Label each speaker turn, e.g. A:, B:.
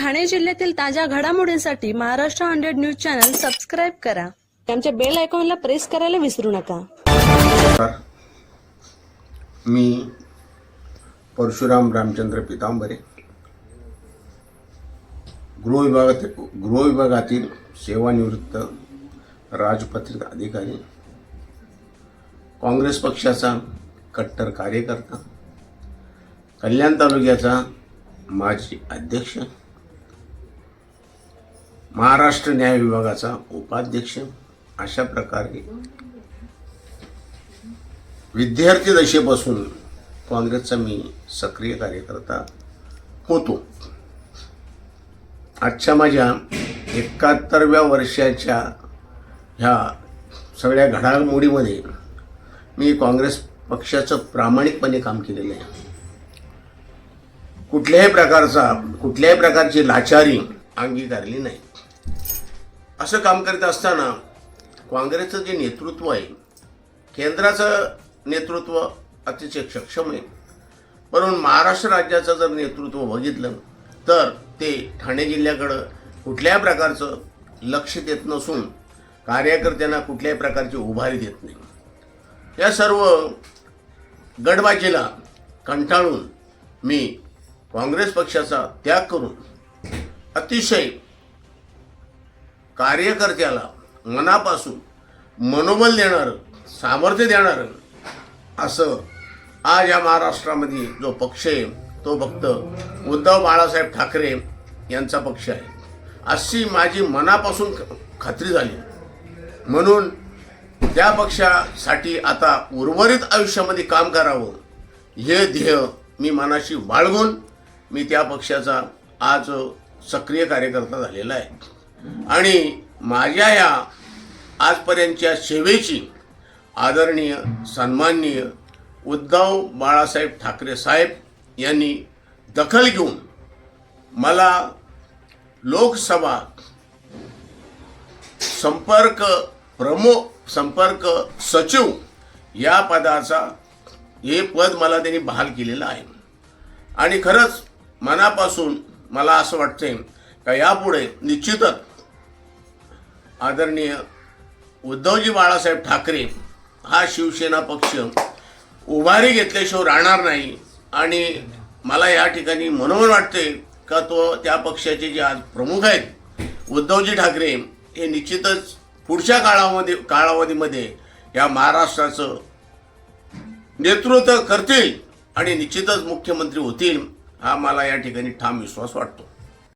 A: ठाणे जिल्ह्यातील ताज्या घडामोडींसाठी Maharashtra hundred news channel subscribe करा. आमच्या बेल आयकॉनला प्रेस करायला विसरू नका.
B: मी परशुराम रामचंद्र पितांबरे. गृहविभागात गृहविभागातील सेवानिवृत्त राजपत्रित अधिकारी. काँग्रेस पक्षाचा कट्टर कार्यकर्ता. कल्याण तालुक्याचा माजी अध्यक्ष. महाराष्ट्र न्याय विभागाचा उपाध्यक्ष अशा प्रकारे विद्यार्थी दशेपासून काँग्रेसचा मी सक्रिय कार्यकर्ता होतो. आजच्या माझ्या एकाहत्तरव्या वर्षाच्या ह्या सगळ्या घडामोडीमध्ये मी काँग्रेस पक्षाचं प्रामाणिकपणे काम केलेलं आहे. कुठल्याही प्रकारचा कुठल्याही प्रकारची लाचारी अंगीकारली नाही. असं काम करीत असताना काँग्रेसचं जे नेतृत्व आहे केंद्राचं नेतृत्व अतिशय सक्षम आहे. परंतु महाराष्ट्र राज्याचं जर नेतृत्व बघितलं तर ते ठाणे जिल्ह्याकडं कुठल्याही प्रकारचं लक्ष देत नसून कार्यकर्त्यांना कुठल्याही प्रकारची उभारी देत नाही. या सर्व गडबाजीला कंटाळून मी काँग्रेस पक्षाचा त्याग करून अतिशय कार्यकर्त्याला मनापासून मनोबल देणारं सामर्थ्य देणारं असं आज या महाराष्ट्रामध्ये जो पक्ष आहे तो फक्त उद्धव बाळासाहेब ठाकरे यांचा पक्ष आहे. अशी माझी मनापासून ख- खात्री झाली. म्हणून त्या पक्षासाठी आता उर्वरित आयुष्यामध्ये काम करावं हे ध्येय मी मनाशी बाळगून मी त्या पक्षाचा आज सक्रिय कार्यकर्ता झालेला आहे. आणि माझ्या या आजपर्यंतच्या सेवेची आदरणीय सन्माननीय उद्धव बाळासाहेब ठाकरे साहेब यांनी दखल घेऊन मला लोकसभा संपर्क प्रमुख संपर्क सचिव या पदाचा हे पद मला त्यांनी बहाल केलेलं आहे. आणि खरंच मनापासून मला असं वाटतंय का यापुढे निश्चितच आदरणीय उद्धवजी बाळासाहेब ठाकरे हा शिवसेना पक्ष उभारी घेतल्याशिवाय राहणार नाही. आणि मला या ठिकाणी मनोमन वाटते का तो त्या पक्षाचे जे आज प्रमुख आहेत उद्धवजी ठाकरे हे निश्चितच पुढच्या काळामध्ये कालावधीमध्ये या महाराष्ट्राचं नेतृत्व करतील आणि निश्चितच मुख्यमंत्री होतील. हा मला या ठिकाणी ठाम विश्वास वाटतो.